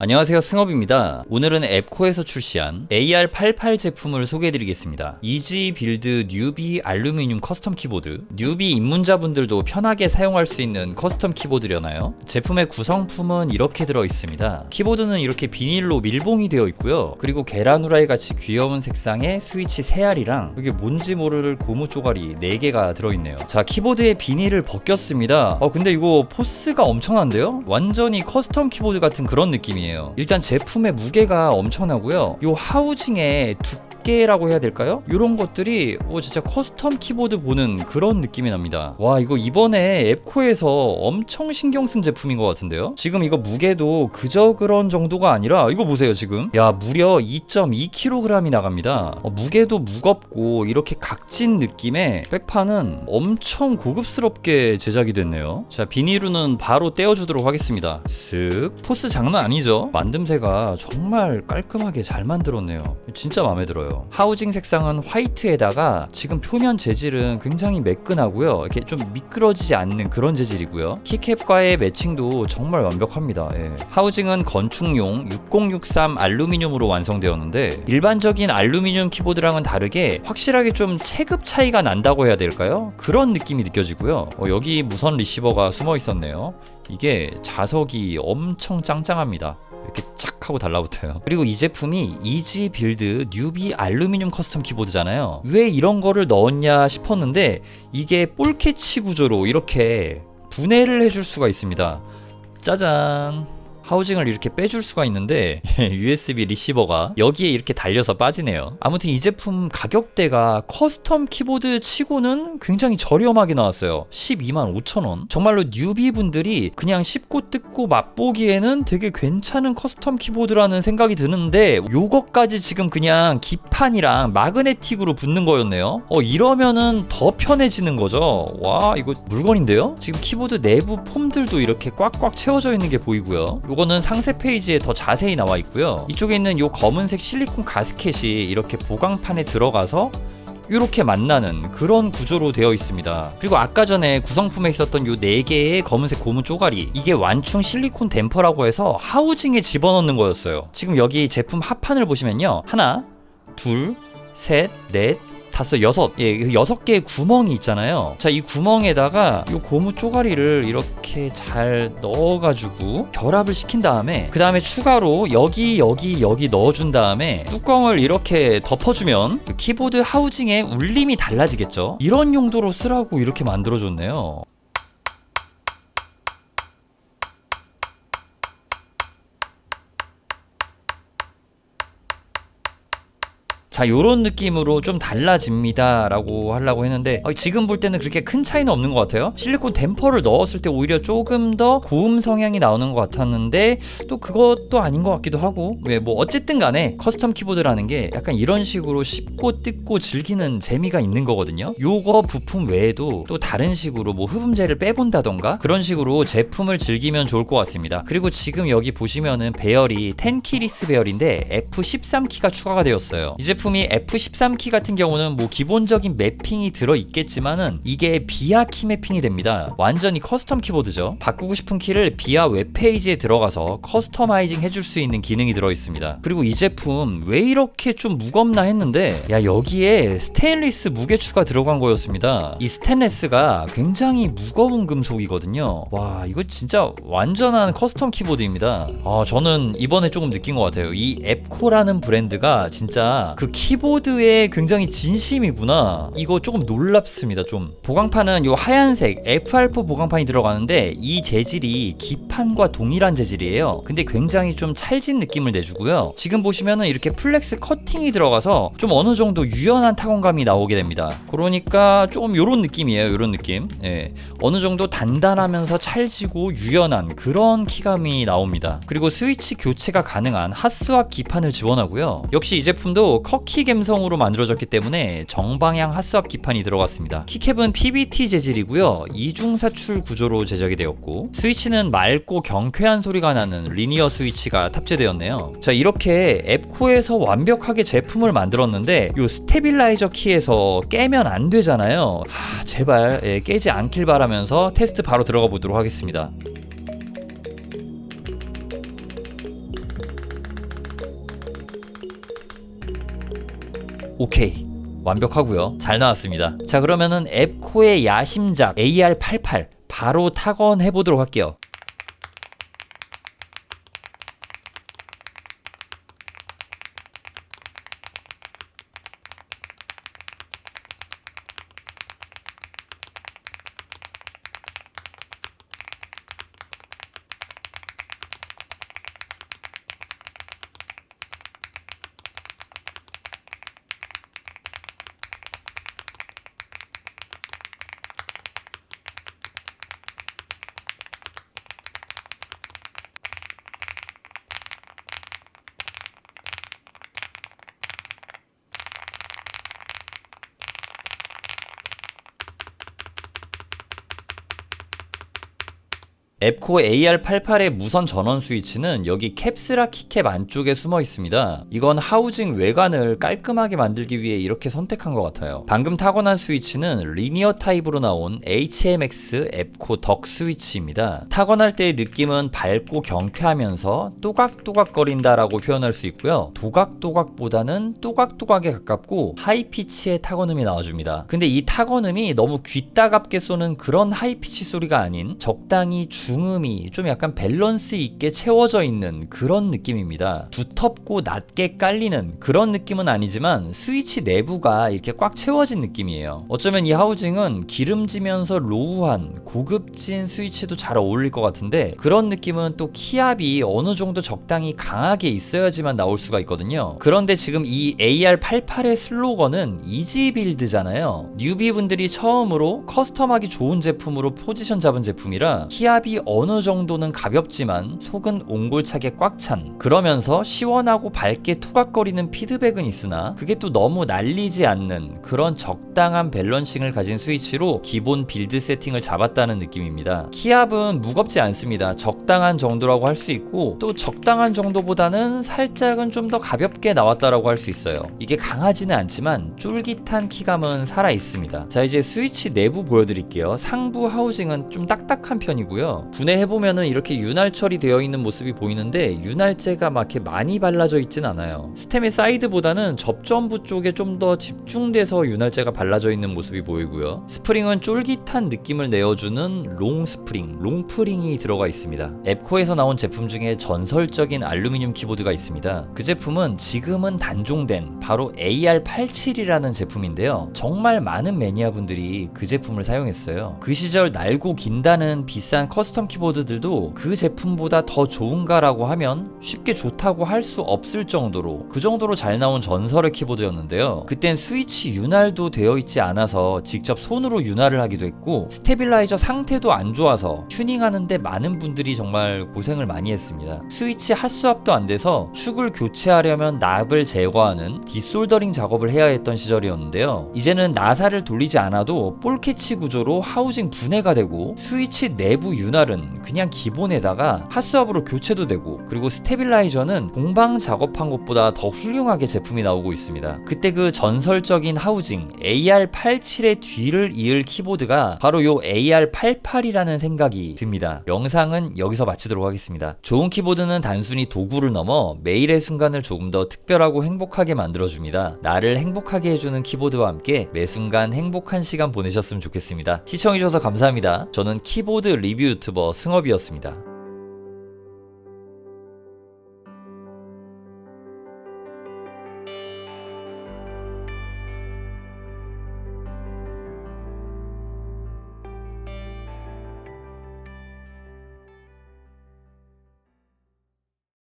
안녕하세요 승업입니다. 오늘은 앱코에서 출시한 AR88 제품을 소개해드리겠습니다. 이지 빌드 뉴비 알루미늄 커스텀 키보드 뉴비 입문자분들도 편하게 사용할 수 있는 커스텀 키보드려나요? 제품의 구성품은 이렇게 들어있습니다. 키보드는 이렇게 비닐로 밀봉이 되어 있고요. 그리고 계란 후라이 같이 귀여운 색상의 스위치 3알이랑 이게 뭔지 모를 고무 쪼가리 4개가 들어있네요. 자 키보드의 비닐을 벗겼습니다. 어 근데 이거 포스가 엄청난데요? 완전히 커스텀 키보드 같은 그런 느낌이에요. 일단 제품의 무게가 엄청나고요. 요 하우징의 두 께라고 해야 될까요? 이런 것들이 오 진짜 커스텀 키보드 보는 그런 느낌이 납니다. 와 이거 이번에 앱코에서 엄청 신경 쓴 제품인 것 같은데요? 지금 이거 무게도 그저 그런 정도가 아니라 이거 보세요 지금 야 무려 2.2kg이 나갑니다. 어, 무게도 무겁고 이렇게 각진 느낌의 백판은 엄청 고급스럽게 제작이 됐네요. 자 비닐루는 바로 떼어주도록 하겠습니다. 쓱 포스 장난 아니죠? 만듦새가 정말 깔끔하게 잘 만들었네요. 진짜 마음에 들어요. 하우징 색상은 화이트에다가 지금 표면 재질은 굉장히 매끈하고요. 이렇게 좀 미끄러지지 않는 그런 재질이고요. 키캡과의 매칭도 정말 완벽합니다. 예. 하우징은 건축용 6063 알루미늄으로 완성되었는데 일반적인 알루미늄 키보드랑은 다르게 확실하게 좀 체급 차이가 난다고 해야 될까요? 그런 느낌이 느껴지고요. 어, 여기 무선 리시버가 숨어 있었네요. 이게 자석이 엄청 짱짱합니다. 이렇게 착 하고 달라붙어요. 그리고 이 제품이 이지 빌드 뉴비 알루미늄 커스텀 키보드잖아요. 왜 이런 거를 넣었냐 싶었는데 이게 볼캐치 구조로 이렇게 분해를 해줄 수가 있습니다. 짜잔. 하우징을 이렇게 빼줄 수가 있는데 USB 리시버가 여기에 이렇게 달려서 빠지네요. 아무튼 이 제품 가격대가 커스텀 키보드 치고는 굉장히 저렴하게 나왔어요. 12만 5천 원. 정말로 뉴비 분들이 그냥 씹고 뜯고 맛보기에는 되게 괜찮은 커스텀 키보드라는 생각이 드는데 요것까지 지금 그냥 기판이랑 마그네틱으로 붙는 거였네요. 어 이러면은 더 편해지는 거죠. 와 이거 물건인데요? 지금 키보드 내부 폼들도 이렇게 꽉꽉 채워져 있는 게 보이고요. 요거는 상세 페이지에 더 자세히 나와 있고요. 이쪽에 있는 요 검은색 실리콘 가스켓이 이렇게 보강판에 들어가서 이렇게 만나는 그런 구조로 되어 있습니다. 그리고 아까 전에 구성품에 있었던 요네 개의 검은색 고무 쪼가리 이게 완충 실리콘 댐퍼라고 해서 하우징에 집어넣는 거였어요. 지금 여기 제품 합판을 보시면요. 하나, 둘, 셋, 넷, 다섯, 여섯, 예, 그 여섯 개의 구멍이 있잖아요. 자, 이 구멍에다가 이 고무 쪼가리를 이렇게 잘 넣어가지고 결합을 시킨 다음에 그 다음에 추가로 여기, 여기, 여기 넣어준 다음에 뚜껑을 이렇게 덮어주면 그 키보드 하우징의 울림이 달라지겠죠. 이런 용도로 쓰라고 이렇게 만들어줬네요. 자, 요런 느낌으로 좀 달라집니다. 라고 하려고 했는데, 어, 지금 볼 때는 그렇게 큰 차이는 없는 것 같아요. 실리콘 댐퍼를 넣었을 때 오히려 조금 더 고음 성향이 나오는 것 같았는데, 또 그것도 아닌 것 같기도 하고, 왜 뭐 어쨌든 간에 커스텀 키보드라는 게 약간 이런 식으로 씹고 뜯고 즐기는 재미가 있는 거거든요. 요거 부품 외에도 또 다른 식으로 뭐 흡음재를 빼본다던가 그런 식으로 제품을 즐기면 좋을 것 같습니다. 그리고 지금 여기 보시면은 배열이 10키리스 배열인데 F13키가 추가가 되었어요. 이 제품 이 F13키 같은 경우는 뭐 기본적인 매핑이 들어 있겠지만은 이게 비아 키 매핑이 됩니다. 완전히 커스텀 키보드죠. 바꾸고 싶은 키를 비아 웹페이지에 들어가서 커스터마이징 해줄 수 있는 기능이 들어 있습니다. 그리고 이 제품 왜 이렇게 좀 무겁나 했는데 야 여기에 스테인리스 무게추가 들어간 거였습니다. 이 스테인레스가 굉장히 무거운 금속이거든요. 와 이거 진짜 완전한 커스텀 키보드입니다. 아 저는 이번에 조금 느낀 것 같아요. 이 앱코라는 브랜드가 진짜 그 키보드에 굉장히 진심이구나. 이거 조금 놀랍습니다. 좀 보강판은 요 하얀색 FR4 보강판이 들어가는데 이 재질이 기판과 동일한 재질이에요. 근데 굉장히 좀 찰진 느낌을 내주고요. 지금 보시면은 이렇게 플렉스 커팅이 들어가서 좀 어느 정도 유연한 타건감이 나오게 됩니다. 그러니까 좀 요런 느낌이에요. 요런 느낌. 예. 어느 정도 단단하면서 찰지고 유연한 그런 키감이 나옵니다. 그리고 스위치 교체가 가능한 핫스왑 기판을 지원하고요. 역시 이 제품도 커키 감성으로 만들어졌기 때문에 정방향 핫스왑 기판이 들어갔습니다. 키캡은 PBT 재질이고요. 이중사출 구조로 제작이 되었고 스위치는 맑고 경쾌한 소리가 나는 리니어 스위치가 탑재되었네요. 자 이렇게 앱코에서 완벽하게 제품을 만들었는데 요 스테빌라이저 키에서 깨면 안 되잖아요. 하, 제발 예, 깨지 않길 바라면서 테스트 바로 들어가 보도록 하겠습니다. 오케이. 완벽하고요. 잘 나왔습니다. 자, 그러면은 앱코의 야심작 AR88 바로 타건해 보도록 할게요. 앱코 AR88의 무선 전원 스위치는 여기 캡스라 키캡 안쪽에 숨어 있습니다. 이건 하우징 외관을 깔끔하게 만들기 위해 이렇게 선택한 것 같아요. 방금 타고난 스위치는 리니어 타입으로 나온 HMX 앱코 덕 스위치입니다. 타건할 때의 느낌은 밝고 경쾌하면서 또각또각거린다라고 표현할 수 있고요. 도각도각보다는 또각또각에 가깝고 하이피치의 타건음이 나와줍니다. 근데 이 타건음이 너무 귀 따갑게 쏘는 그런 하이피치 소리가 아닌 적당히 중 음이 좀 약간 밸런스 있게 채워져 있는 그런 느낌입니다. 두텁고 낮게 깔리는 그런 느낌은 아니지만 스위치 내부가 이렇게 꽉 채워진 느낌이에요. 어쩌면 이 하우징은 기름지면서 로우한 고급진 스위치도 잘 어울릴 것 같은데 그런 느낌은 또 키압이 어느 정도 적당히 강하게 있어야지만 나올 수가 있거든요. 그런데 지금 이 AR88의 슬로건은 이지 빌드잖아요. 뉴비 분들이 처음으로 커스텀하기 좋은 제품으로 포지션 잡은 제품이라 키압이 어느 정도는 가볍지만 속은 옹골차게 꽉 찬 그러면서 시원하고 밝게 토각거리는 피드백은 있으나 그게 또 너무 날리지 않는 그런 적당한 밸런싱을 가진 스위치로 기본 빌드 세팅을 잡았다는 느낌입니다. 키압은 무겁지 않습니다. 적당한 정도라고 할 수 있고 또 적당한 정도보다는 살짝은 좀 더 가볍게 나왔다라고 할 수 있어요. 이게 강하지는 않지만 쫄깃한 키감은 살아 있습니다. 자 이제 스위치 내부 보여드릴게요. 상부 하우징은 좀 딱딱한 편이고요. 분해해보면은 이렇게 윤활 처리되어 있는 모습이 보이는데 윤활제가 막 이렇게 많이 발라져 있진 않아요. 스템의 사이드보다는 접점부 쪽에 좀 더 집중돼서 윤활제가 발라져 있는 모습이 보이고요. 스프링은 쫄깃한 느낌을 내어주는 롱 스프링, 롱프링이 들어가 있습니다. 앱코에서 나온 제품 중에 전설적인 알루미늄 키보드가 있습니다. 그 제품은 지금은 단종된 바로 AR87이라는 제품인데요. 정말 많은 매니아분들이 그 제품을 사용했어요. 그 시절 날고 긴다는 비싼 커스텀 키보드들도 그 제품보다 더 좋은가라고 하면 쉽게 좋다고 할 수 없을 정도로 그 정도로 잘 나온 전설의 키보드였는데요. 그땐 스위치 윤활도 되어 있지 않아서 직접 손으로 윤활을 하기도 했고 스테빌라이저 상태도 안 좋아서 튜닝하는데 많은 분들이 정말 고생을 많이 했습니다. 스위치 핫스왑도 안 돼서 축을 교체하려면 납을 제거하는 디솔더링 작업을 해야 했던 시절이었는데요. 이제는 나사를 돌리지 않아도 볼캐치 구조로 하우징 분해가 되고 스위치 내부 윤활 은 그냥 기본에다가 핫스왑으로 교체도 되고 그리고 스테빌라이저는 공방 작업한 것보다 더 훌륭하게 제품이 나오고 있습니다. 그때 그 전설적인 하우징 AR87의 뒤를 이을 키보드가 바로 요 AR88이라는 생각이 듭니다. 영상은 여기서 마치도록 하겠습니다. 좋은 키보드는 단순히 도구를 넘어 매일의 순간을 조금 더 특별하고 행복하게 만들어줍니다. 나를 행복하게 해주는 키보드와 함께 매 순간 행복한 시간 보내셨으면 좋겠습니다. 시청해주셔서 감사합니다. 저는 키보드 리뷰 유튜 버 승업이었습니다.